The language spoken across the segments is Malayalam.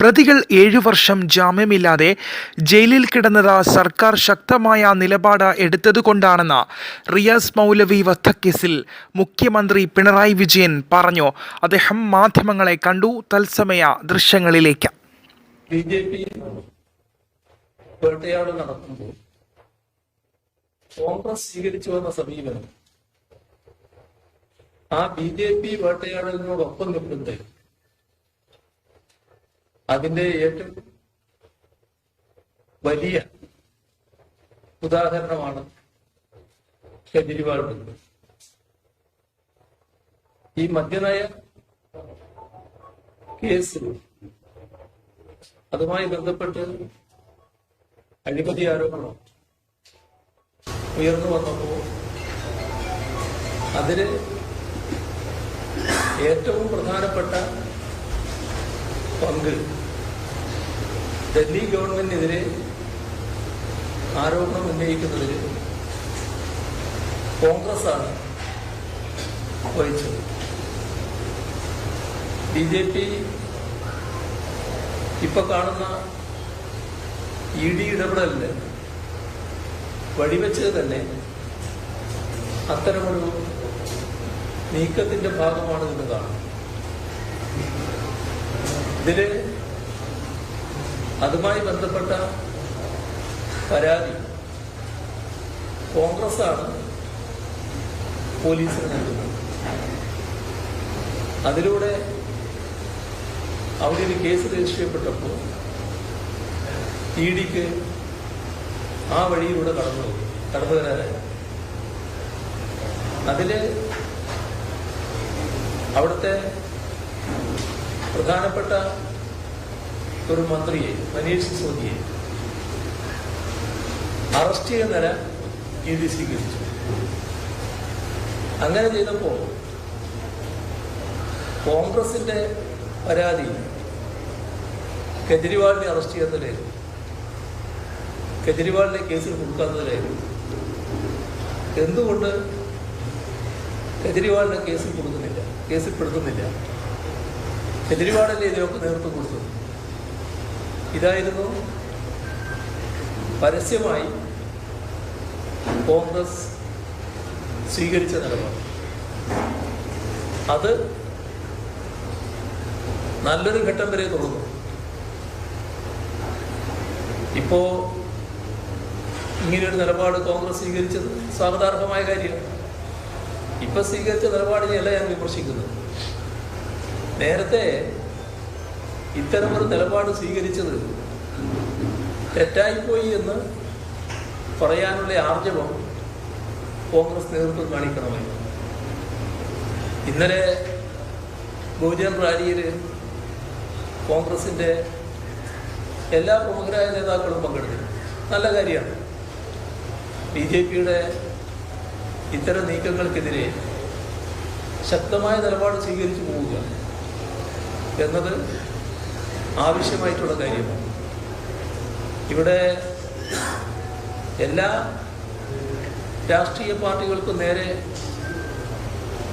പ്രതികൾ ഏഴു വർഷം ജാമ്യമില്ലാതെ ജയിലിൽ കിടന്നത് സർക്കാർ ശക്തമായ നിലപാട് എടുത്തതുകൊണ്ടാണെന്ന് റിയാസ് മൗലവി വധക്കേസിൽ മുഖ്യമന്ത്രി പിണറായി വിജയൻ പറഞ്ഞു. അദ്ദേഹം മാധ്യമങ്ങളെ കണ്ടു. തത്സമയ ദൃശ്യങ്ങളിലേക്ക്. കോൺഗ്രസ് സ്വീകരിച്ചു വന്ന സമീപനം ആ ബി ജെ പി വേട്ടയാടലിനോടൊപ്പം അതിന്റെ ഏറ്റവും വലിയ ഉദാഹരണമാണ് കെജ്രിവാൾ ബന്ധം ഈ മദ്യനയ കേസ് അതുമായി ബന്ധപ്പെട്ട് അഴിമതി ആരോപണം ഉയർന്നു വന്നപ്പോൾ അതിൽ ഏറ്റവും പ്രധാനപ്പെട്ട പങ്ക് ഡൽഹി ഗവൺമെന്റിനെതിരെ ആരോപണം ഉന്നയിക്കുന്നതിൽ കോൺഗ്രസ് ആണ് വഹിച്ചത്. ബി ജെ പി ഇപ്പൊ കാണുന്ന ഇ ഡി ഇടപെടലിന് വഴിവെച്ചത് തന്നെ അത്തരമൊരു നീക്കത്തിന്റെ ഭാഗമാണ് ഇന്ന് കാണുന്നത് ഇതിൽ അതുമായി ബന്ധപ്പെട്ട പരാതി കോൺഗ്രസ് ആണ് പോലീസിന് നൽകുന്നത്. അതിലൂടെ അവിടെ ഒരു കേസ് രജിസ്റ്റർ ചെയ്യപ്പെട്ടപ്പോൾ ഇ ഡിക്ക് ആ വഴിയിലൂടെ കടന്നു കടന്നു വരാനായി. അതിൽ അവിടുത്തെ പ്രധാനപ്പെട്ട ഒരു മന്ത്രിയെ മനീഷ് സിസോദിയെ അറസ്റ്റ് ചെയ്യുന്ന നില ഇ ഡി സ്വീകരിച്ചു അങ്ങനെ ചെയ്തപ്പോ കോൺഗ്രസിന്റെ പരാതി കെജ്രിവാളിനെ അറസ്റ്റ് ചെയ്യുന്നതിലായിരുന്നു കെജ്രിവാളിനെ കേസിൽ കൊടുക്കാത്തതിലായിരുന്നു എന്തുകൊണ്ട് കെജ്രിവാളിനെ കേസിൽ കൊടുക്കുന്നില്ല കേസിൽ പെടുത്തുന്നില്ല? കെജ്രിവാളിന്റെ ഇതിനൊക്കെ നേതൃത്വം കൊടുത്തത്? ഇതായിരുന്നു പരസ്യമായി കോൺഗ്രസ് സ്വീകരിച്ച നിലപാട് അത് നല്ലൊരു ഘട്ടം വരെ തുടർന്നു. ഇപ്പോ ഇങ്ങനെയൊരു നിലപാട് കോൺഗ്രസ് സ്വീകരിച്ചത് സ്വാഗതാർഹമായ കാര്യമാണ്. ഇപ്പൊ സ്വീകരിച്ച നിലപാടിനെയല്ല ഞാൻ വിമർശിക്കുന്നത്. നേരത്തെ ഇത്തരമൊരു നിലപാട് സ്വീകരിച്ചത് തെറ്റായിപ്പോയി എന്ന് പറയാനുള്ള ആർജവം കോൺഗ്രസ് നേതൃത്വം കാണിക്കണമായിരുന്നു ഇന്നലെ ബഹുജൻ റാലിയിൽ കോൺഗ്രസിന്റെ എല്ലാ പ്രമുഖരായ നേതാക്കളും പങ്കെടുത്തു നല്ല കാര്യമാണ്. ബി ജെ പിയുടെ ഇത്തരം നീക്കങ്ങൾക്കെതിരെ ശക്തമായ നിലപാട് സ്വീകരിച്ചു പോവുക എന്നത് ആവശ്യമായിട്ടുള്ള കാര്യമാണ്. ഇവിടെ എല്ലാ രാഷ്ട്രീയ പാർട്ടികൾക്കും നേരെ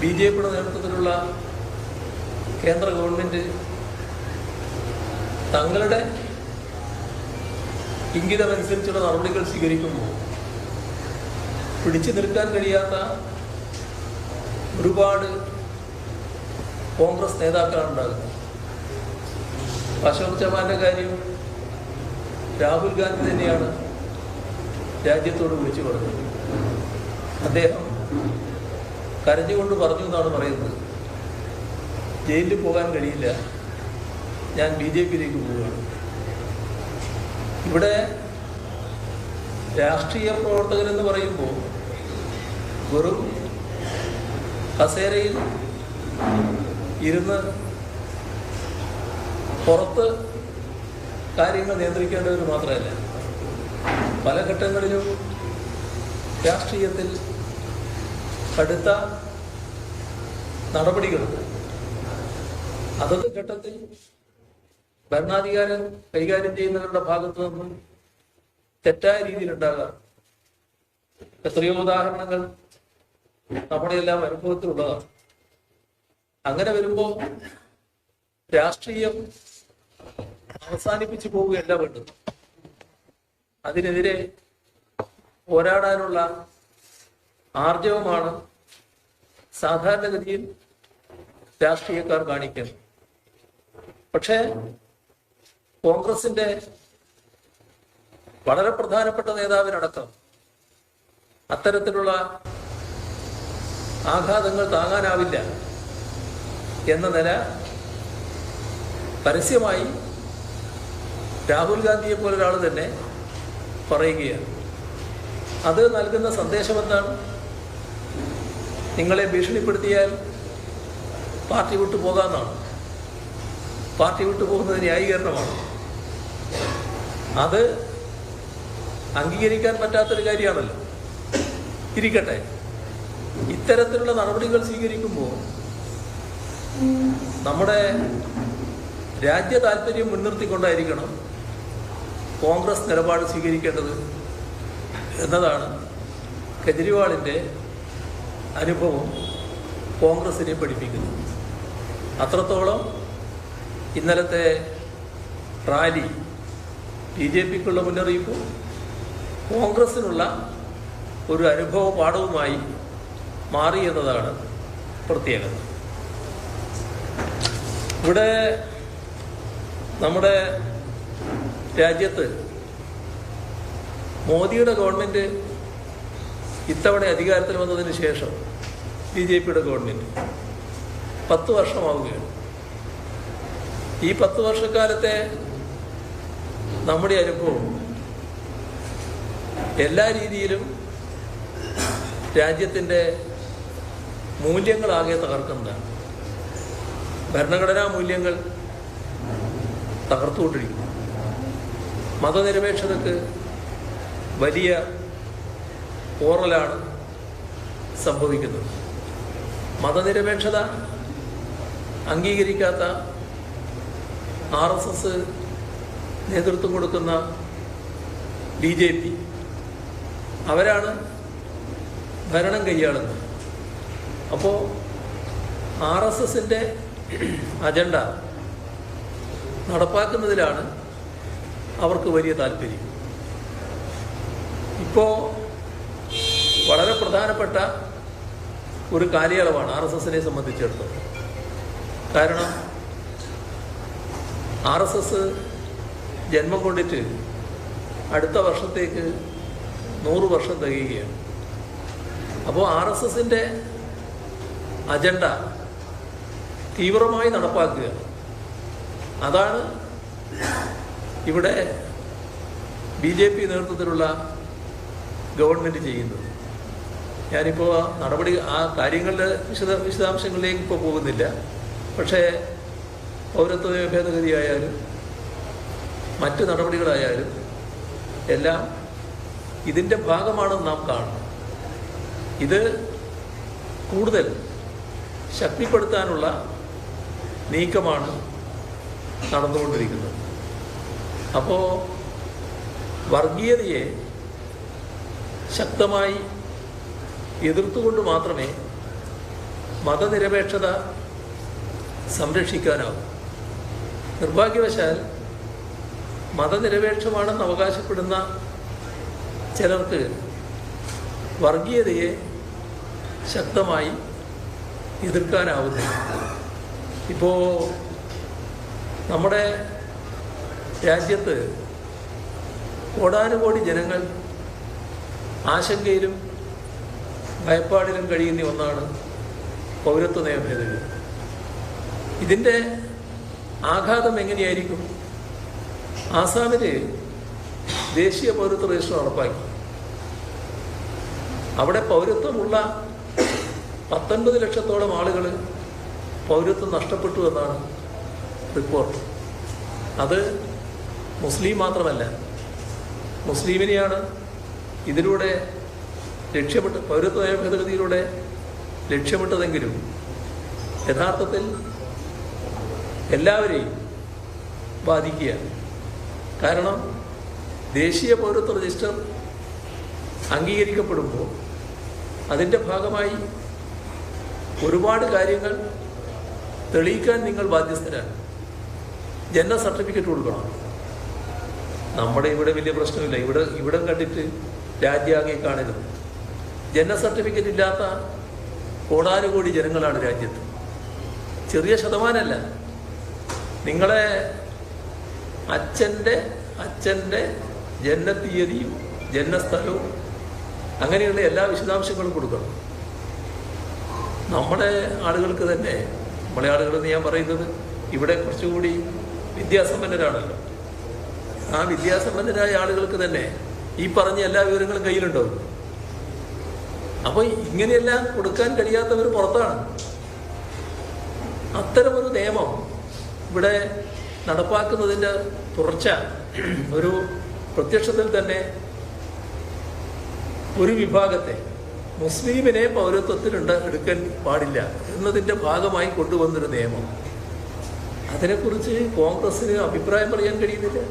ബി ജെ പിയുടെ നേതൃത്വത്തിലുള്ള കേന്ദ്ര ഗവൺമെന്റ് തങ്ങളുടെ ഇംഗിതമനുസരിച്ചുള്ള നടപടികൾ സ്വീകരിക്കുമ്പോൾ പിടിച്ചു നിൽക്കാൻ കഴിയാത്ത ഒരുപാട് കോൺഗ്രസ് നേതാക്കളാണ് ഉണ്ടാകുന്നത്. അശോക് ചവാന്റെ കാര്യം രാഹുൽ ഗാന്ധി തന്നെയാണ് രാജ്യത്തോട് വിളിച്ചു പറഞ്ഞത്. അദ്ദേഹം കരഞ്ഞുകൊണ്ട് പറഞ്ഞു എന്നാണ് പറയുന്നത്. ജയിലിൽ പോകാൻ കഴിയില്ല. ഞാൻ ബി ജെ പിയിലേക്ക് പോവുകയാണ്. ഇവിടെ രാഷ്ട്രീയ പ്രവർത്തകൻ എന്ന് പറയുമ്പോൾ വെറും കസേരയിൽ ഇരുന്ന് പുറത്ത് കാര്യങ്ങൾ നിയന്ത്രിക്കേണ്ടവർ മാത്രമല്ല. പല ഘട്ടങ്ങളിലും രാഷ്ട്രീയത്തിൽ കടുത്ത നടപടികളുണ്ട്. അതത് ഘട്ടത്തിൽ ഭരണാധികാരം കൈകാര്യം ചെയ്യുന്നവരുടെ ഭാഗത്തു നിന്നും തെറ്റായ രീതിയിലുണ്ടാകാം. എത്രയോ ഉദാഹരണങ്ങൾ നമ്മുടെ എല്ലാം അനുഭവത്തിലുള്ളതാണ്. അങ്ങനെ വരുമ്പോൾ രാഷ്ട്രീയം അവസാനിപ്പിച്ചു പോവുകയല്ല വേണ്ടത്. അതിനെതിരെ പോരാടാനുള്ള ആർജവമാണ് സാധാരണഗതിയിൽ രാഷ്ട്രീയക്കാർ കാണിക്കുന്നത്. പക്ഷേ കോൺഗ്രസിന്റെ വളരെ പ്രധാനപ്പെട്ട നേതാവിനടക്കം അത്തരത്തിലുള്ള ആഘാതങ്ങൾ താങ്ങാനാവില്ല എന്ന നില പരസ്യമായി രാഹുൽ ഗാന്ധിയെ പോലെ ഒരാൾ തന്നെ പറയുകയാണ്. അത് നൽകുന്ന സന്ദേശം എന്താണ് നിങ്ങളെ ഭീഷണിപ്പെടുത്തിയാൽ പാർട്ടി വിട്ടു പോകാമെന്നാണ്. പാർട്ടി വിട്ടു പോകുന്നത് ന്യായീകരണമാണ്. അത് അംഗീകരിക്കാൻ പറ്റാത്തൊരു കാര്യമാണല്ലോ. ഇരിക്കട്ടെ. ഇത്തരത്തിലുള്ള നടപടികൾ സ്വീകരിക്കുമ്പോൾ നമ്മുടെ രാജ്യ താല്പര്യം മുൻനിർത്തിക്കൊണ്ടായിരിക്കണം കോൺഗ്രസ് നിലപാട് സ്വീകരിക്കേണ്ടത് എന്നതാണ് കെജ്രിവാളിന്റെ അനുഭവം കോൺഗ്രസിനെ പഠിപ്പിക്കുന്നത്. അത്രത്തോളം ഇന്നലത്തെ റാലി ബി ജെ പിക്കുള്ള മുന്നറിയിപ്പും കോൺഗ്രസിനുള്ള ഒരു അനുഭവ പാഠവുമായി മാറി എന്നതാണ് പ്രത്യേകത. ഇവിടെ നമ്മുടെ രാജ്യത്ത് മോദിയുടെ ഗവൺമെന്റ് ഇത്തവണ അധികാരത്തിൽ വന്നതിന് ശേഷം ബി ജെ പിയുടെ ഗവൺമെന്റ് പത്ത് വർഷമാവുകയാണ്. ഈ പത്ത് വർഷക്കാലത്തെ നമ്മുടെ അനുഭവം എല്ലാ രീതിയിലും രാജ്യത്തിന്റെ മൂല്യങ്ങളാകെ തകർക്കുന്നതാണ്. ഭരണഘടനാ മൂല്യങ്ങൾ തകർത്തുകൊണ്ടിരിക്കുന്നു. മതനിരപേക്ഷതക്ക് വലിയ പോറലാണ് സംഭവിക്കുന്നത്. മതനിരപേക്ഷത അംഗീകരിക്കാത്ത ആർ എസ് എസ് നേതൃത്വം കൊടുക്കുന്ന ബി ജെ പി അവരാണ് ഭരണം കൈയാളുന്നത്. അപ്പോൾ ആർ എസ് എസിന്റെ അജണ്ട നടപ്പാക്കുന്നതിലാണ് അവർക്ക് വലിയ താല്പര്യം. ഇപ്പോൾ വളരെ പ്രധാനപ്പെട്ട ഒരു കാലയളവാണ് ആർ എസ് എസിനെ സംബന്ധിച്ചിടത്തോളം. കാരണം ആർ എസ് എസ് ജന്മം കൊണ്ടിട്ട് അടുത്ത വർഷത്തേക്ക് നൂറ് വർഷം തികയുകയാണ്. അപ്പോൾ ആർ എസ് എസിന്റെ അജണ്ട തീവ്രമായി നടപ്പാക്കുക. അതാണ് ഇവിടെ ബി ജെ പി നേതൃത്വത്തിലുള്ള ഗവൺമെന്റ് ചെയ്യുന്നത്. ഞാനിപ്പോൾ നടപടി ആ കാര്യങ്ങളുടെ വിശദ വിശദാംശങ്ങളിലേക്ക് ഇപ്പോൾ പോകുന്നില്ല. പക്ഷേ പൗരത്വ ഭേദഗതി ആയാലും മറ്റ് നടപടികളായാലും എല്ലാം ഇതിന്റെ ഭാഗമാണെന്ന് നാം കാണുന്നു ഇത് കൂടുതൽ ശക്തിപ്പെടുത്താനുള്ള നീക്കമാണ് നടന്നുകൊണ്ടിരിക്കുന്നത്. അപ്പോൾ വർഗീയതയെ ശക്തമായി എതിർത്തുകൊണ്ട് മാത്രമേ മതനിരപേക്ഷത സംരക്ഷിക്കാനാവും. നിർഭാഗ്യവശാൽ മതനിരപേക്ഷമാണെന്ന് അവകാശപ്പെടുന്ന ചിലർക്ക് വർഗീയതയെ ശക്തമായി എതിർക്കാനാവുന്നില്ല. ഇപ്പോൾ നമ്മുടെ രാജ്യത്ത് കോടാനുകോടി ജനങ്ങൾ ആശങ്കയിലും ഭയപ്പാടിലും കഴിയുന്ന ഒന്നാണ് പൗരത്വ നിയമ ഭേദഗതി ഇതിന്റെ ആഘാതം എങ്ങനെയായിരിക്കും? ആസാമിൽ ദേശീയ പൗരത്വ രജിസ്റ്റർ നടപ്പാക്കി. അവിടെ പൗരത്വമുള്ള പത്തൊൻപത് ലക്ഷത്തോളം ആളുകൾ പൗരത്വം നഷ്ടപ്പെട്ടു എന്നാണ് റിപ്പോർട്ട്. അത് മുസ്ലിം മാത്രമല്ല മുസ്ലിമിനെയാണ് ഇതിലൂടെ ലക്ഷ്യമിട്ട് പൗരത്വ ഭേദഗതിയിലൂടെ ലക്ഷ്യമിട്ടതെങ്കിലും യഥാർത്ഥത്തിൽ എല്ലാവരെയും ബാധിക്കുക. കാരണം ദേശീയ പൗരത്വ രജിസ്റ്റർ അംഗീകരിക്കപ്പെടുമ്പോൾ അതിന്റെ ഭാഗമായി ഒരുപാട് കാര്യങ്ങൾ തെളിയിക്കാൻ നിങ്ങൾ ബാധ്യസ്ഥരാണ്. ജനന സർട്ടിഫിക്കറ്റ് കൊടുക്കണം. നമ്മുടെ ഇവിടെ വലിയ പ്രശ്നമില്ല. ഇവിടെ ഇവിടെ കണ്ടിട്ട് രാജ്യാകെ കാണരുത്. ജനന സർട്ടിഫിക്കറ്റ് ഇല്ലാത്ത കോടാനുകോടി ജനങ്ങളാണ് രാജ്യത്ത്. ചെറിയ ശതമാനമല്ല. നിങ്ങളെ അച്ഛന്റെ അച്ഛന്റെ ജനനത്തീയതിയും ജനനസ്ഥലവും അങ്ങനെയുള്ള എല്ലാ വിശദാംശങ്ങളും കൊടുക്കണം. നമ്മുടെ ആളുകൾക്ക് തന്നെ നമ്മളെ ആളുകളെന്ന് ഞാൻ പറയുന്നത് ഇവിടെ കുറച്ചുകൂടി വിദ്യാസമ്പന്നരാണല്ലോ. ആ വിദ്യാസമ്പന്നരായ ആളുകൾക്ക് തന്നെ ഈ പറഞ്ഞ എല്ലാ വിവരങ്ങളും കയ്യിലുണ്ടോ? അപ്പോൾ ഇങ്ങനെയെല്ലാം കൊടുക്കാൻ കഴിയാത്തവർ പുറത്താണ്. അത്തരമൊരു നിയമം ഇവിടെ നടപ്പാക്കുന്നതിന്റെ തുടർച്ച ഒരു പ്രത്യക്ഷത്തിൽ തന്നെ ഒരു വിഭാഗത്തെ മുസ്ലിമിനെ പൗരത്വത്തിലുണ്ട് എടുക്കാൻ പാടില്ല എന്നതിന്റെ ഭാഗമായി കൊണ്ടുവന്നൊരു നിയമം. അതിനെക്കുറിച്ച് കോൺഗ്രസ്സിന് അഭിപ്രായം പറയാൻ കഴിയുന്നില്ല.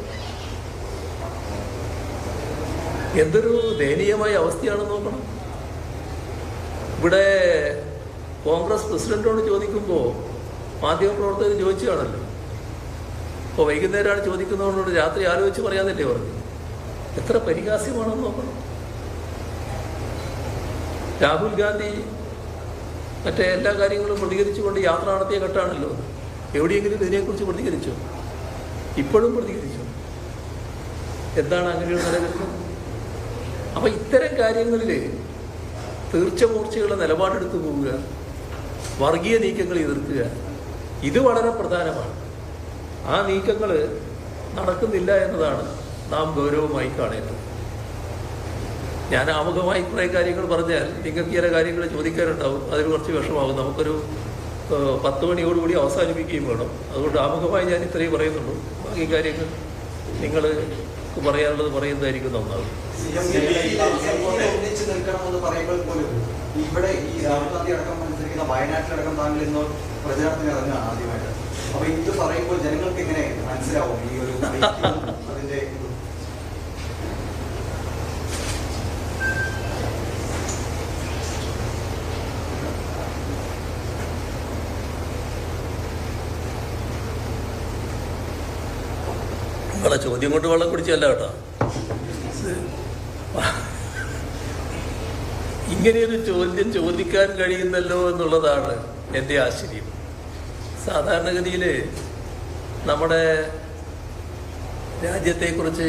എന്തൊരു ദയനീയമായ അവസ്ഥയാണ് നോക്കണം. ഇവിടെ കോൺഗ്രസ് പ്രസിഡന്റോട് ചോദിക്കുമ്പോൾ മാധ്യമപ്രവർത്തകർ ചോദിച്ചതാണല്ലോ. അപ്പോൾ വൈകുന്നേരമാണ് ചോദിക്കുന്നതുകൊണ്ട് രാത്രി ആലോചിച്ച് പറയാന്നല്ലേ പറഞ്ഞു എത്ര പരിഹാസ്യമാണെന്ന് നോക്കണം. രാഹുൽ ഗാന്ധി മറ്റേ എല്ലാ കാര്യങ്ങളും പ്രതികരിച്ചുകൊണ്ട് യാത്ര നടത്തിയ ഘട്ടമാണല്ലോ. എവിടെയെങ്കിലും ഇതിനെക്കുറിച്ച് പ്രതികരിച്ചോ? ഇപ്പോഴും പ്രതികരിച്ചു? എന്താണ് അങ്ങനെയുള്ള നിലനിൽക്കുന്നത് അപ്പം ഇത്തരം കാര്യങ്ങളിൽ തീർച്ചമൂർച്ചയുള്ള നിലപാടെടുത്തു പോവുക വർഗീയ നീക്കങ്ങൾ എതിർക്കുക ഇത് വളരെ പ്രധാനമാണ്. ആ നീക്കങ്ങൾ നടക്കുന്നില്ല എന്നതാണ് നാം ഗൗരവമായി കാണേണ്ടത്. ഞാൻ ആമുഖമായി കുറേ കാര്യങ്ങൾ പറഞ്ഞാൽ നിങ്ങൾക്ക് ചില കാര്യങ്ങൾ ചോദിക്കാനുണ്ടാവും അതിന് കുറച്ച് വിഷമാകും നമുക്കൊരു പത്ത് മണിയോടുകൂടി അവസാനിപ്പിക്കുകയും വേണം. അതുകൊണ്ട് ആമുഖമായി ഞാൻ ഇത്രയും പറയുന്നുള്ളൂ. ബാക്കി കാര്യങ്ങൾ നിങ്ങൾ പറയാനുള്ളത് പറയുന്നതായിരിക്കും നന്നാവും. ഇവിടെ ഈ രാഹുൽ ഗാന്ധി അടക്കം മത്സരിക്കുന്ന വയനാട്ടിലടക്കം താങ്കൾ ഇന്ന് പ്രചാരണത്തിന് ഇറങ്ങുകയാണ് ആദ്യമായിട്ട്. അപ്പൊ ഇത് പറയുമ്പോൾ ജനങ്ങൾക്ക് എങ്ങനെ മനസ്സിലാവും ഈ ഒരു ഐക്യവും അതിന്റെ ഇതും? നിങ്ങളെ ചോദ്യം കൊണ്ട് വെള്ളം കുടിച്ചല്ല കേട്ടോ. ഇങ്ങനെയൊരു ചോദ്യം ചോദിക്കാൻ കഴിയുന്നല്ലോ എന്നുള്ളതാണ് എന്റെ ആശ്ചര്യം. സാധാരണഗതിയിൽ നമ്മുടെ രാജ്യത്തെക്കുറിച്ച്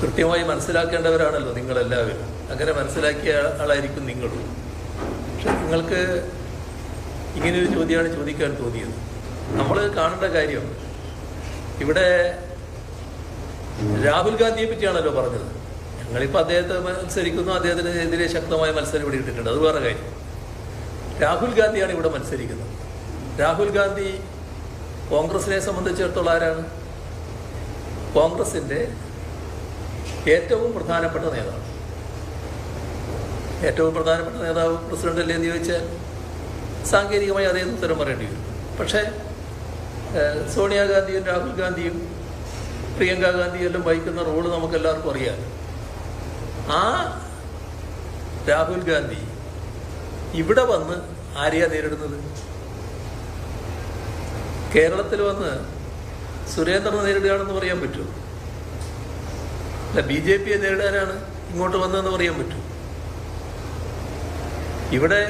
കൃത്യമായി മനസ്സിലാക്കേണ്ടവരാണല്ലോ നിങ്ങളെല്ലാവരും. അങ്ങനെ മനസ്സിലാക്കിയ ആളായിരിക്കും നിങ്ങളും. പക്ഷെ നിങ്ങൾക്ക് ഇങ്ങനെയൊരു ചോദ്യമാണ് ചോദിക്കാൻ തോന്നിയത്. നമ്മൾ കാണേണ്ട കാര്യം ഇവിടെ രാഹുൽ ഗാന്ധിയെ പറ്റിയാണല്ലോ പറഞ്ഞത്. ഞങ്ങളിപ്പോൾ അദ്ദേഹത്തെ മത്സരിക്കുന്നു അദ്ദേഹത്തിന് എതിരെ ശക്തമായ മത്സരം ഇവിടെ ഇട്ടിട്ടുണ്ട്. അത് വേറെ കാര്യം. രാഹുൽ ഗാന്ധിയാണ് ഇവിടെ മത്സരിക്കുന്നത്. രാഹുൽ ഗാന്ധി കോൺഗ്രസിനെ സംബന്ധിച്ചിടത്തോളം ആരാണ്? കോൺഗ്രസിന്റെ ഏറ്റവും പ്രധാനപ്പെട്ട നേതാവ്. ഏറ്റവും പ്രധാനപ്പെട്ട നേതാവ് പ്രസിഡന്റ് അല്ലേ എന്ന് ചോദിച്ചാൽ സാങ്കേതികമായി അതേ ഉത്തരം പറയേണ്ടി വരും. പക്ഷേ സോണിയാഗാന്ധിയും രാഹുൽ ഗാന്ധിയും പ്രിയങ്ക ഗാന്ധിയും എല്ലാം വഹിക്കുന്ന റോൾ നമുക്ക് എല്ലാവർക്കും അറിയാം. ആ രാഹുൽ ഗാന്ധി ഇവിടെ വന്ന് ആരെയാ നേരിടുന്നത്? കേരളത്തിൽ വന്ന് സുരേന്ദ്രനെ നേരിടുകയാണെന്ന് പറയാൻ പറ്റുമോ അല്ല ബി ജെ പിയെ നേരിടാനാണ് ഇങ്ങോട്ട് വന്നതെന്ന് പറയാൻ പറ്റുമോ ഇവിടെ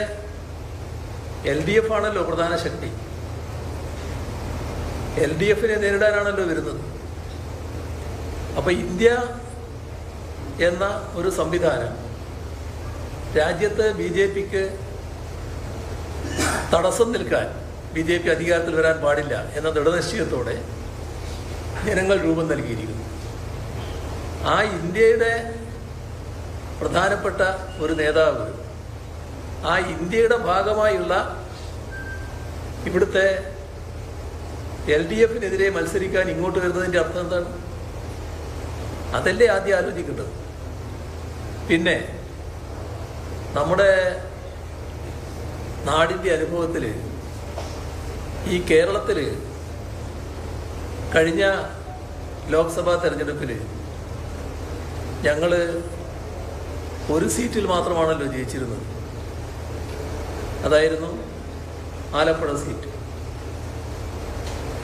എൽ ഡി എഫ് ആണല്ലോ പ്രധാന ശക്തി. എൽ ഡി എഫിനെ നേരിടാനാണല്ലോ വരുന്നത്. അപ്പൊ ഇന്ത്യ എന്ന ഒരു സംവിധാനം രാജ്യത്ത് ബി ജെ പിക്ക് തടസ്സം നിൽക്കാൻ ബി ജെ പി അധികാരത്തിൽ വരാൻ പാടില്ല എന്ന ദൃഢനിശ്ചയത്തോടെ ജനങ്ങൾ രൂപം നൽകിയിരിക്കുന്നു. ആ ഇന്ത്യയുടെ പ്രധാനപ്പെട്ട ഒരു നേതാവ് ആ ഇന്ത്യയുടെ ഭാഗമായുള്ള ഇവിടുത്തെ എൽ ഡി എഫിനെതിരെ മത്സരിക്കാൻ ഇങ്ങോട്ട് വരുന്നതിന്റെ അർത്ഥം എന്താണ്? അതല്ലേ ആദ്യം ആലോചിക്കേണ്ടത്. പിന്നെ നമ്മുടെ നാടിന്റെ അനുഭവത്തിൽ ഈ കേരളത്തിൽ കഴിഞ്ഞ ലോക്സഭാ തെരഞ്ഞെടുപ്പിൽ ഞങ്ങൾ ഒരു സീറ്റിൽ മാത്രമാണല്ലോ ജയിച്ചിരുന്നത്. അതായിരുന്നു ആലപ്പുഴ സീറ്റ്.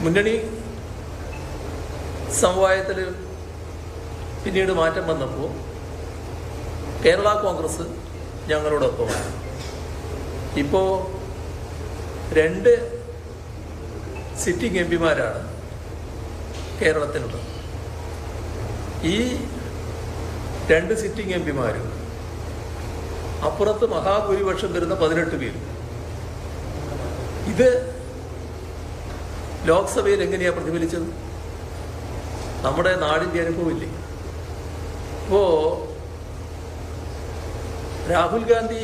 മുന്നണി സമവായത്തിൽ പിന്നീട് മാറ്റം വന്നപ്പോൾ കേരള കോൺഗ്രസ് ഞങ്ങളോടൊപ്പമാണ്. ഇപ്പോൾ രണ്ട് സിറ്റിംഗ് എം പിമാരാണ് കേരളത്തിലുള്ളത്. ഈ രണ്ട് സിറ്റിംഗ് എം പിമാരും അപ്പുറത്ത് മഹാഭൂരിപക്ഷം വരുന്ന പതിനെട്ട് പേരും. ഇത് ലോക്സഭയിൽ എങ്ങനെയാണ് പ്രതിഫലിച്ചത്? നമ്മുടെ നാടിന്റെ അനുഭവമില്ലേ? ഇപ്പോ രാഹുൽ ഗാന്ധി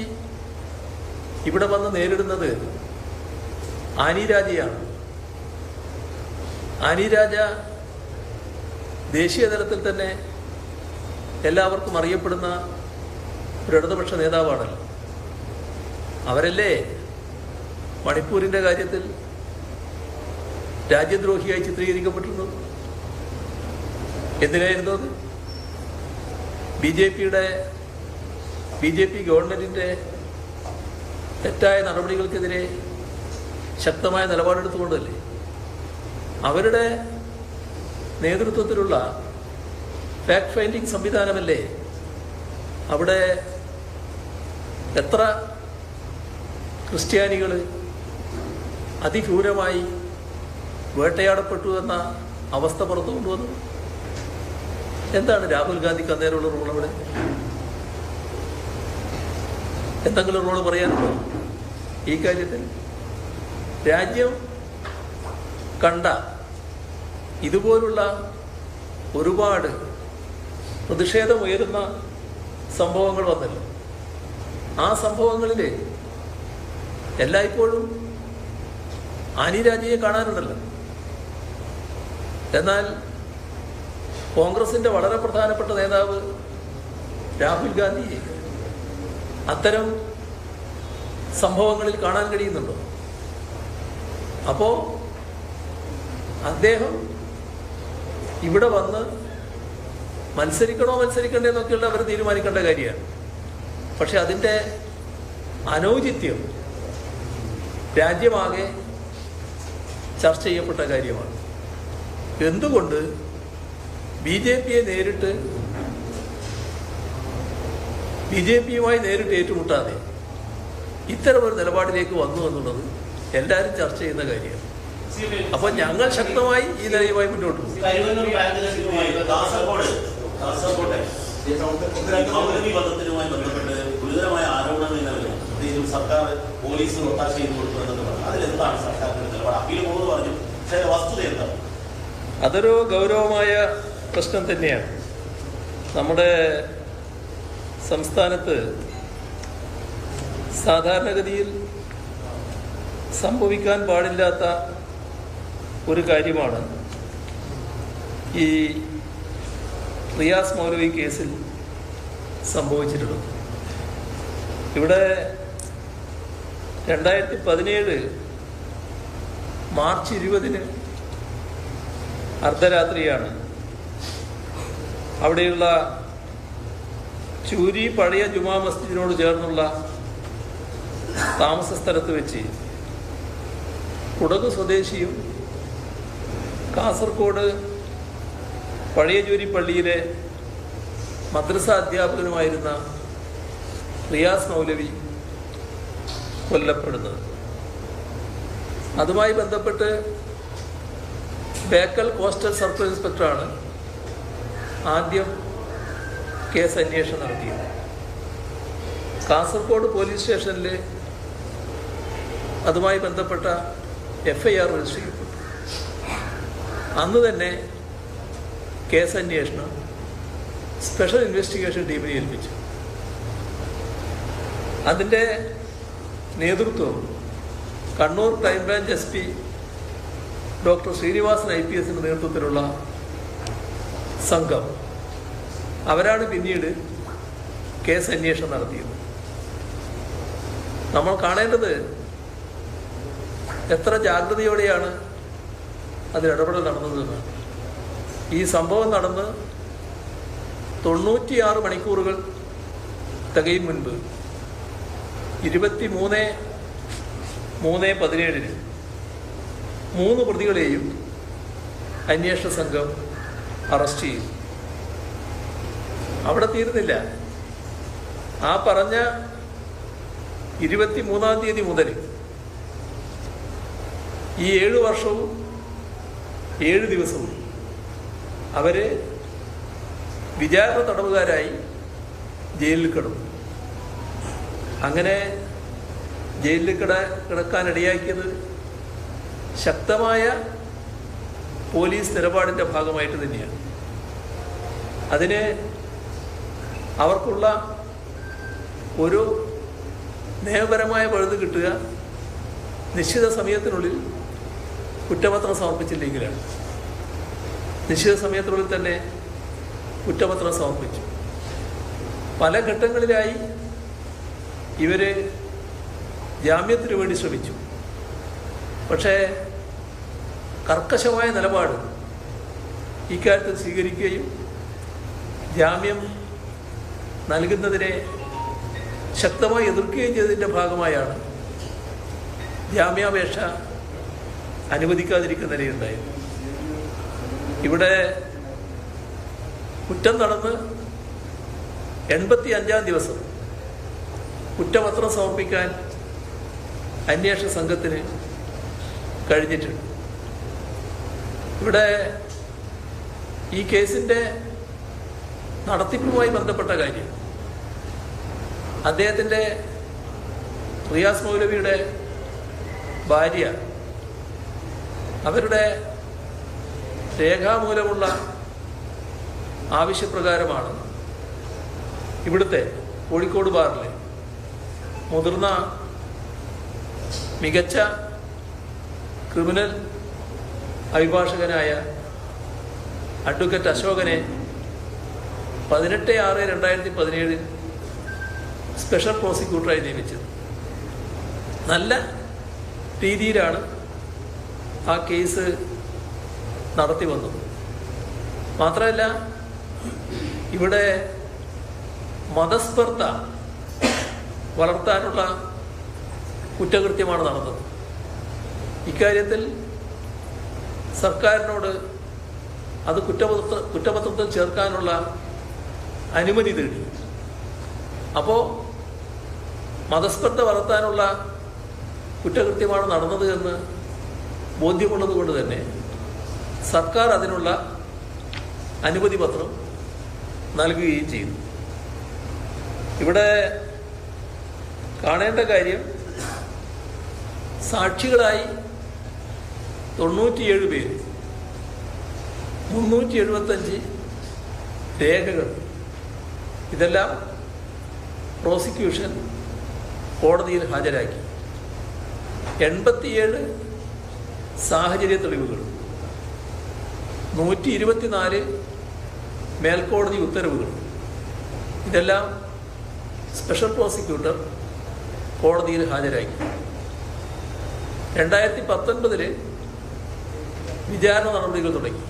ഇവിടെ വന്ന് നേരിടുന്നത് അനിരാജയാണ്. അനിരാജ ദേശീയ തലത്തിൽ തന്നെ എല്ലാവർക്കും അറിയപ്പെടുന്ന ഒരു ഇടതുപക്ഷ നേതാവാണല്ലോ. അവരല്ലേ മണിപ്പൂരിന്റെ കാര്യത്തിൽ രാജ്യദ്രോഹിയായി ചിത്രീകരിക്കപ്പെട്ടിരുന്നത് എന്തിനായിരുന്നു അത്? ബി ജെ പിയുടെ ബി ജെ പി ഗവൺമെന്റിന്റെ തെറ്റായ നടപടികൾക്കെതിരെ ശക്തമായ നിലപാടെടുത്തുകൊണ്ടല്ലേ? അവരുടെ നേതൃത്വത്തിലുള്ള ഫാക്ട് ഫൈൻഡിങ് സംവിധാനമല്ലേ? അവിടെ എത്ര ക്രിസ്ത്യാനികൾ അതിക്രൂരമായി വേട്ടയാടപ്പെട്ടു എന്ന അവസ്ഥ പുറത്തു കൊണ്ടുവന്നു. എന്താണ് രാഹുൽ ഗാന്ധിക്ക് അന്നേരമുള്ള റോൾ അവിടെ? എന്തെങ്കിലും റോൾ പറയാനുണ്ടോ? ഈ കാര്യത്തിൽ? രാജ്യം കണ്ട ഇതുപോലുള്ള ഒരുപാട് പ്രതിഷേധമുയരുന്ന സംഭവങ്ങൾ വന്നല്ലോ. ആ സംഭവങ്ങളിൽ എല്ലായ്പ്പോഴും ആനിരാജയെ കാണാനുണ്ടല്ലോ. എന്നാൽ കോൺഗ്രസിന്റെ വളരെ പ്രധാനപ്പെട്ട നേതാവ് രാഹുൽ ഗാന്ധി. അത്തരം സംഭവങ്ങളിൽ കാണാൻ കഴിയുന്നുണ്ടോ? അപ്പോ അദ്ദേഹം ഇവിടെ വന്ന് മത്സരിക്കണോ മത്സരിക്കണ്ടേ എന്നൊക്കെയുള്ള അവർ തീരുമാനിക്കേണ്ട കാര്യമാണ്. പക്ഷെ അതിന്റെ അനൗചിത്യം രാജ്യമാകെ ചർച്ച ചെയ്യപ്പെട്ട കാര്യമാണ്. എന്തുകൊണ്ട് ബി ജെ പിയെ നേരിട്ട് ബി ജെ പിയുമായി നേരിട്ട് ഏറ്റുമുട്ടാതെ ഇത്തരം ഒരു നിലപാടിലേക്ക് വന്നു എന്നുള്ളത് എല്ലാവരും ചർച്ച ചെയ്യുന്ന കാര്യമാണ്. അപ്പൊ ഞങ്ങൾ ശക്തമായി ഈ നിലയുമായി മുന്നോട്ട് പോകും. സർക്കാർ പോലീസ് പറഞ്ഞു. വസ്തുത എന്താണ്? അതൊരു ഗൗരവമായ പ്രശ്നം തന്നെയാണ്. നമ്മുടെ സംസ്ഥാനത്ത് സാധാരണഗതിയിൽ സംഭവിക്കാൻ പാടില്ലാത്ത ഒരു കാര്യമാണ് ഈ റിയാസ് മൗലവി കേസിൽ സംഭവിച്ചിട്ടുള്ളത്. ഇവിടെ രണ്ടായിരത്തി പതിനേഴ് മാർച്ച് ഇരുപതിന് അർദ്ധരാത്രിയാണ്. അവിടെയുള്ള ചൂരി പഴയ ജുമാ മസ്ജിദിനോട് ചേർന്നുള്ള താമസ സ്ഥലത്ത് വെച്ച് കുടക് സ്വദേശിയും കാസർഗോഡ് പഴയ ജൂരി പള്ളിയിലെ മദ്രസ അധ്യാപകനുമായിരുന്ന റിയാസ് മൗലവി കൊല്ലപ്പെടുന്നത്. അതുമായി ബന്ധപ്പെട്ട് ബേക്കൽ കോസ്റ്റൽ സർക്കിൾ ഇൻസ്പെക്ടറാണ് ആദ്യം കേസ് അന്വേഷണം നടത്തിയത്. കാസർഗോഡ് പോലീസ് സ്റ്റേഷനിൽ അതുമായി ബന്ധപ്പെട്ട എഫ് ഐ ആർ രജിസ്റ്റർ ചെയ്യപ്പെട്ടു. അന്ന് തന്നെ കേസ് അന്വേഷണം സ്പെഷ്യൽ ഇൻവെസ്റ്റിഗേഷൻ ടീമിനെ ഏൽപ്പിച്ചു. അതിന്റെ നേതൃത്വം Kannur crime branch S P doctor Srinivasan I P എസിന്റെ നേതൃത്വത്തിലുള്ള സംഘം. അവരാണ് പിന്നീട് കേസ് അന്വേഷണം നടത്തിയത്. നമ്മൾ കാണേണ്ടത് എത്ര ജാഗ്രതയോടെയാണ് അതിൽ ഇടപെടൽ നടന്നതെന്നാണ് ഈ സംഭവം നടന്ന് തൊണ്ണൂറ്റിയാറ് മണിക്കൂറുകൾ തികയും മുൻപ്. ഇരുപത്തി മൂന്ന് മൂന്ന് പതിനേഴിന് മൂന്ന് പ്രതികളെയും അന്വേഷണ സംഘം അറസ്റ്റ് ചെയ്തു. അവിടെ തീരുന്നില്ല. ആ പറഞ്ഞ ഇരുപത്തി മൂന്നാം തീയതി മുതൽ ഈ ഏഴ് വർഷവും ഏഴ് ദിവസവും അവരെ വിചാരണ തടവുകാരായി ജയിലിൽ കിടന്നു. അങ്ങനെ ജയിലിൽ കിട കിടക്കാനിടയാക്കിയത് ശക്തമായ പോലീസ് നിലപാടിന്റെ ഭാഗമായിട്ട് തന്നെയാണ്. അതിന് അവർക്കുള്ള ഒരു നിയമപരമായ പഴുത് കിട്ടുക നിശ്ചിത സമയത്തിനുള്ളിൽ കുറ്റപത്രം സമർപ്പിച്ചില്ലെങ്കിലാണ്. നിശ്ചിത സമയത്തിനുള്ളിൽ തന്നെ കുറ്റപത്രം സമർപ്പിച്ചു. പല ഘട്ടങ്ങളിലായി ഇവർ ജാമ്യത്തിന് വേണ്ടി ശ്രമിച്ചു. പക്ഷേ കർക്കശമായ നിലപാട് ഇക്കാര്യത്തിൽ സ്വീകരിക്കുകയും ജാമ്യം നൽകുന്നതിനെ ശക്തമായി എതിർക്കുകയും ചെയ്തതിന്റെ ഭാഗമായാണ് ജാമ്യാപേക്ഷ അനുവദിക്കാതിരിക്കുന്ന നിലയുണ്ടായത്. ഇവിടെ കുറ്റം നടന്ന് എൺപത്തി അഞ്ചാം ദിവസം കുറ്റപത്രം സമർപ്പിക്കാൻ അന്വേഷണ സംഘത്തിന് കഴിഞ്ഞിട്ടുണ്ട്. ഇവിടെ ഈ കേസിന്റെ നടത്തിപ്പുമായി ബന്ധപ്പെട്ട കാര്യം. അദ്ദേഹത്തിന്റെ റിയാസ് മൗലവിയുടെ ഭാര്യ അവരുടെ രേഖാമൂലമുള്ള ആവശ്യപ്രകാരമാണ് ഇവിടുത്തെ കോഴിക്കോട് ബാറിലെ മുതിർന്ന മികച്ച ക്രിമിനൽ അഭിഭാഷകനായ അഡ്വക്കേറ്റ് അശോകനെ പതിനെട്ട് ആറ് രണ്ടായിരത്തി പതിനേഴിൽ സ്പെഷ്യൽ പ്രോസിക്യൂട്ടറായി നിയമിച്ചത്. നല്ല രീതിയിലാണ് ആ കേസ് നടത്തി വന്നത്. മാത്രമല്ല ഇവിടെ മതസ്പർദ്ധ വളർത്താനുള്ള കുറ്റകൃത്യമാണ് നടന്നത്. ഇക്കാര്യത്തിൽ സർക്കാരിനോട് അത് കുറ്റപത്ര കുറ്റപത്രത്തിൽ ചേർക്കാനുള്ള അനുമതി തേടി. അപ്പോൾ മതസ്പർദ്ധ വളർത്താനുള്ള കുറ്റകൃത്യമാണ് നടന്നത് എന്ന് ബോധ്യമുള്ളത് കൊണ്ട് തന്നെ സർക്കാർ അതിനുള്ള അനുമതി പത്രം നൽകുകയും ചെയ്തു. ഇവിടെ കാണേണ്ട കാര്യം സാക്ഷികളായി തൊണ്ണൂറ്റിയേഴ് പേര്. മുന്നൂറ്റി എഴുപത്തഞ്ച് രേഖകൾ. ഇതെല്ലാം പ്രോസിക്യൂഷൻ കോടതിയിൽ ഹാജരാക്കി. എൺപത്തിയേഴ് സാഹചര്യ തെളിവുകൾ. നൂറ്റി ഇരുപത്തിനാല് മേൽക്കോടതി ഉത്തരവുകൾ. ഇതെല്ലാം സ്പെഷ്യൽ പ്രോസിക്യൂട്ടർ കോടതിയിൽ ഹാജരാക്കി. രണ്ടായിരത്തി പത്തൊൻപതിൽ വിചാരണ നടപടികൾ തുടങ്ങി.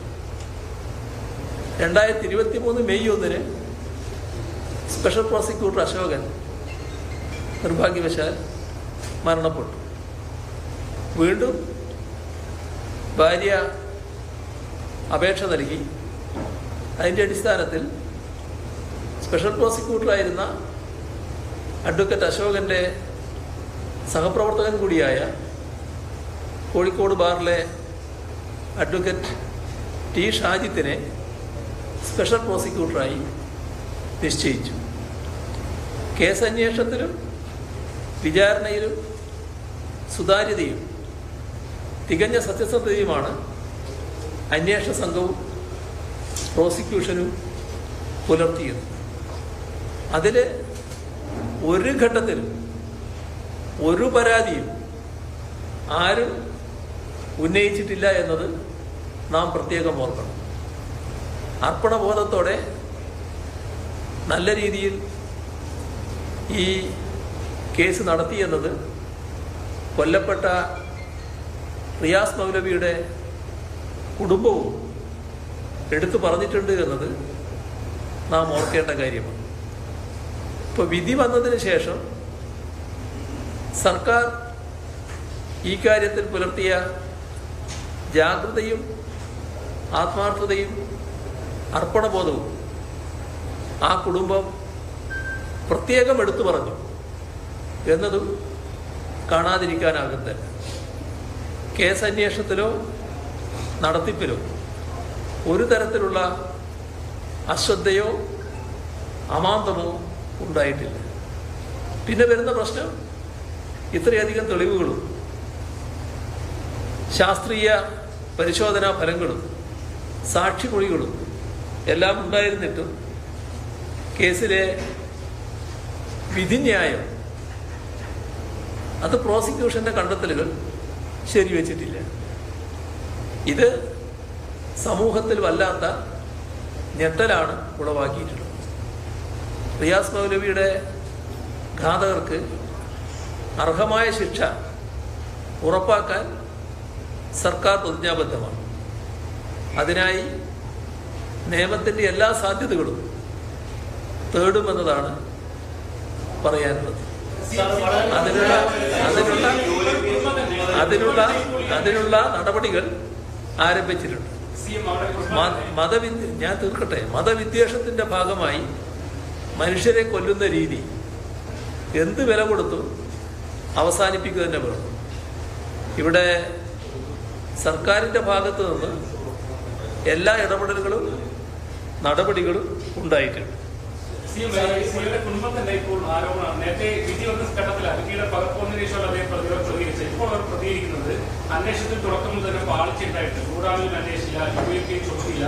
രണ്ടായിരത്തി ഇരുപത്തി മൂന്ന് മെയ് ഒന്നിന് സ്പെഷ്യൽ പ്രോസിക്യൂട്ടർ അശോകൻ നിർഭാഗ്യവശാൽ മരണപ്പെട്ടു. വീണ്ടും ഭാര്യ അപേക്ഷ നൽകി. അതിന്റെ അടിസ്ഥാനത്തിൽ സ്പെഷ്യൽ പ്രോസിക്യൂട്ടറായിരുന്ന അഡ്വക്കേറ്റ് അശോകന്റെ സഹപ്രവർത്തകൻ കൂടിയായ കോഴിക്കോട് ബാറിലെ അഡ്വക്കേറ്റ് ടി ഷാജിത്തിനെ സ്പെഷ്യൽ പ്രോസിക്യൂട്ടറായി നിശ്ചയിച്ചു. കേസ് അന്വേഷണത്തിലും വിചാരണയിലും സുതാര്യതയും തികഞ്ഞ സത്യസന്ധതയുമാണ് അന്വേഷണ സംഘവും പ്രോസിക്യൂഷനും പുലർത്തിയത്. അതിൽ ഒരു ഘട്ടത്തിലും ഒരു പരാതിയും ആരും ഉന്നയിച്ചിട്ടില്ല എന്നത് നാം പ്രത്യേകം ഓർക്കണം. അർപ്പണബോധത്തോടെ നല്ല രീതിയിൽ ഈ കേസ് നടത്തി നടത്തിയെന്നത് കൊല്ലപ്പെട്ട റിയാസ് മൗലവിയുടെ കുടുംബവും എടുത്തു പറഞ്ഞിട്ടുണ്ട് എന്നത് നാം ഓർക്കേണ്ട കാര്യമാണ്. ഇപ്പോൾ വിധി വന്നതിന് ശേഷം സർക്കാർ ഈ കാര്യത്തിൽ പുലർത്തിയ ജാഗ്രതയും ആത്മാർത്ഥതയും അർപ്പണബോധവും. ആ കുടുംബം പ്രത്യേകം എടുത്തു പറഞ്ഞു. എന്നതും കാണാതിരിക്കാനാകുന്നില്ല കേസ് അന്വേഷണത്തിലോ നടത്തിപ്പിലോ ഒരു തരത്തിലുള്ള അശ്രദ്ധയോ അമാന്തമോ ഉണ്ടായിട്ടില്ല. പിന്നെ വരുന്ന പ്രശ്നം ഇത്രയധികം തെളിവുകളും ശാസ്ത്രീയ പരിശോധനാ ഫലങ്ങളും സാക്ഷിമൊഴികളും എല്ലാം ഉണ്ടായിരുന്നിട്ടും കേസിലെ വിധിന്യായം അത് പ്രോസിക്യൂഷന്റെ കണ്ടെത്തലുകൾ ശരിവെച്ചിട്ടില്ല. ഇത് സമൂഹത്തിൽ വല്ലാത്ത ഞെട്ടലാണ് ഉളവാക്കിയിട്ടുള്ളത്. റിയാസ് മൗലവിയുടെ ഘാതകർക്ക് അർഹമായ ശിക്ഷ ഉറപ്പാക്കാൻ സർക്കാർ പ്രതിജ്ഞാബദ്ധമാണ്. അതിനായി നിയമത്തിന്റെ എല്ലാ സാധ്യതകളും തേടുമെന്നതാണ് പറയാനുള്ളത്. അതിനുള്ള അതിനുള്ള അതിനുള്ള അതിനുള്ള നടപടികൾ ആരംഭിച്ചിട്ടുണ്ട്. മതവിദ്യ ഞാൻ തീർക്കട്ടെ. മതവിദ്വേഷത്തിന്റെ ഭാഗമായി മനുഷ്യരെ കൊല്ലുന്ന രീതി എന്ത് വില കൊടുത്തും അവസാനിപ്പിക്കുക തന്നെ വേണം. ഇവിടെ സർക്കാരിന്റെ ഭാഗത്ത് നിന്ന് എല്ലാ ഇടപെടലുകളും നടപടികളും ഉണ്ടായിട്ടുണ്ട്. അന്വേഷണത്തിൽ തുടക്കം മുതൽ പാളിച്ചുണ്ടായിട്ട് അന്വേഷിച്ചില്ല ചുമത്തില്ല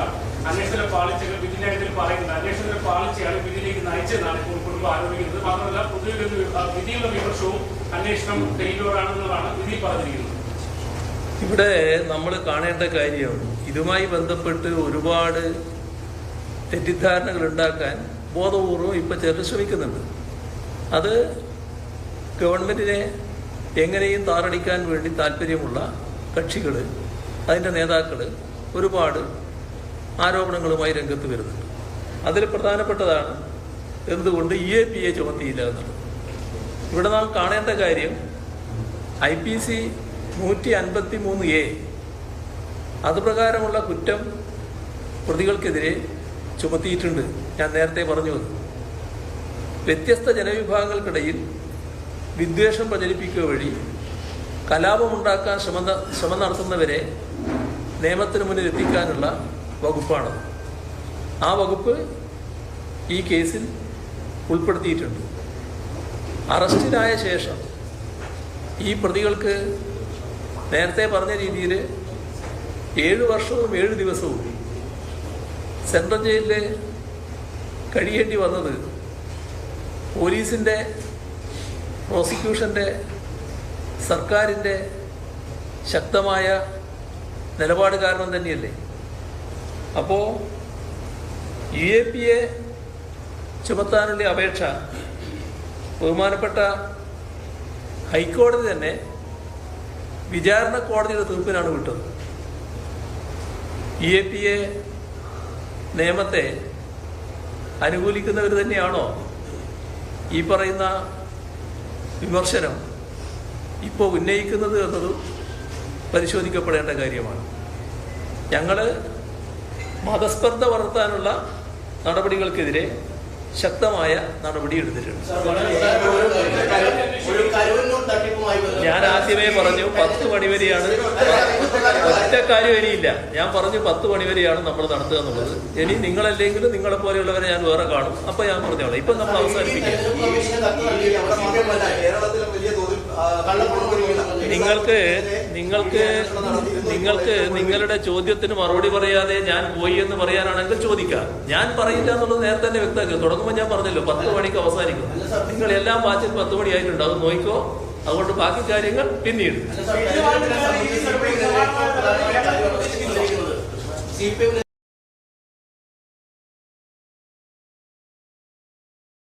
അന്വേഷണത്തിലെ പാളിച്ചകൾ കാര്യത്തിൽ അന്വേഷണത്തിലെ പാളിച്ചയാണ് നയിച്ചതെന്നാണ് ഇപ്പോൾ കുടുംബം ആരോപിക്കുന്നത്. മാത്രമല്ല പൊതുവിൽ വിധിയുള്ള വിമർശവും അന്വേഷണം ഫെയിലൂറാണെന്നുള്ളതാണ് വിധി പറഞ്ഞിരിക്കുന്നത്. ഇവിടെ നമ്മൾ കാണേണ്ട കാര്യം ഇതുമായി ബന്ധപ്പെട്ട് ഒരുപാട് തെറ്റിദ്ധാരണകൾ ഉണ്ടാക്കാൻ ബോധപൂർവം ഇപ്പം ചിലർ ശ്രമിക്കുന്നുണ്ട്. അത് ഗവൺമെന്റിനെ എങ്ങനെയും താറടിക്കാൻ വേണ്ടി താല്പര്യമുള്ള കക്ഷികൾ അതിന്റെ നേതാക്കൾ ഒരുപാട് ആരോപണങ്ങളുമായി രംഗത്ത് വരുന്നുണ്ട്. അതിൽ പ്രധാനപ്പെട്ടതാണ് എന്തുകൊണ്ട് ഇ എ പി എ ചുമത്തിയില്ല എന്നുള്ളത്. ഇവിടെ നാം കാണേണ്ട കാര്യം ഐ പി സി നൂറ്റി അൻപത്തി മൂന്ന് എ അതുപ്രകാരമുള്ള കുറ്റം പ്രതികൾക്കെതിരെ ചുമത്തിയിട്ടുണ്ട്. ഞാൻ നേരത്തെ പറഞ്ഞു വന്നു. വ്യത്യസ്ത ജനവിഭാഗങ്ങൾക്കിടയിൽ വിദ്വേഷം പ്രചരിപ്പിക്കുക വഴി കലാപമുണ്ടാക്കാൻ ശ്രമം ശ്രമം നടത്തുന്നവരെ നിയമത്തിന് മുന്നിൽ എത്തിക്കാനുള്ള വകുപ്പാണ്. ആ വകുപ്പ് ഈ കേസിൽ ഉൾപ്പെടുത്തിയിട്ടുണ്ട്. അറസ്റ്റിലായ ശേഷം ഈ പ്രതികൾക്ക് നേരത്തെ പറഞ്ഞ രീതിയിൽ ഏഴ് വർഷവും ഏഴ് ദിവസവും സെൻട്രൽ ജയിലിൽ കഴിയേണ്ടി വന്നത് പോലീസിന്റെ പ്രോസിക്യൂഷന്റെ സർക്കാരിന്റെ ശക്തമായ നിലപാട് കാരണം തന്നെയല്ലേ? അപ്പോൾ യു എ പി എ ചുമത്താനുള്ള അപേക്ഷ ബഹുമാനപ്പെട്ട ഹൈക്കോടതി തന്നെ വിചാരണ കോടതിയുടെ തീർപ്പിനാണ് വിട്ടത്. ഇ എ പി എ നിയമത്തെ അനുകൂലിക്കുന്നവർ തന്നെയാണോ ഈ പറയുന്ന വിമർശനം ഇപ്പോൾ ഉന്നയിക്കുന്നത് എന്നത് പരിശോധിക്കപ്പെടേണ്ട കാര്യമാണ്. ഞങ്ങൾ മതസ്പർദ്ധ വളർത്താനുള്ള നടപടികൾക്കെതിരെ ശക്തമായ നടപടി എടുത്തിട്ടുണ്ട്. ഞാൻ ആദ്യമേ പറഞ്ഞു പത്ത് മണിവരെയാണ് ഒറ്റ കാര്യം ഇനിയില്ല. ഞാൻ പറഞ്ഞു പത്ത് മണിവരെയാണ് നമ്മൾ നടത്തുക എന്നുള്ളത്. ഇനി നിങ്ങളല്ലെങ്കിലും നിങ്ങളെ പോലെയുള്ളവരെ ഞാൻ വേറെ കാണും. അപ്പൊ ഞാൻ പറഞ്ഞോളാം. ഇപ്പൊ നമ്മൾ അവസാനിപ്പിക്കുക നിങ്ങൾക്ക് നിങ്ങൾക്ക് നിങ്ങൾക്ക് നിങ്ങളുടെ ചോദ്യത്തിന് മറുപടി പറയാതെ ഞാൻ പോയി എന്ന് പറയാനാണെങ്കിൽ ചോദിക്കാം ഞാൻ പറയില്ല എന്നുള്ളത് നേരത്തെ തന്നെ വ്യക്തമാക്കി. തുടങ്ങുമ്പോൾ ഞാൻ പറഞ്ഞല്ലോ പത്ത് മണിക്ക് അവസാനിക്കും. നിങ്ങൾ എല്ലാം വാച്ചിൽ പത്ത് മണി ആയിട്ടുണ്ട്. അത് നോക്കിക്കോ. അതുകൊണ്ട് ബാക്കി കാര്യങ്ങൾ പിന്നീട്. C P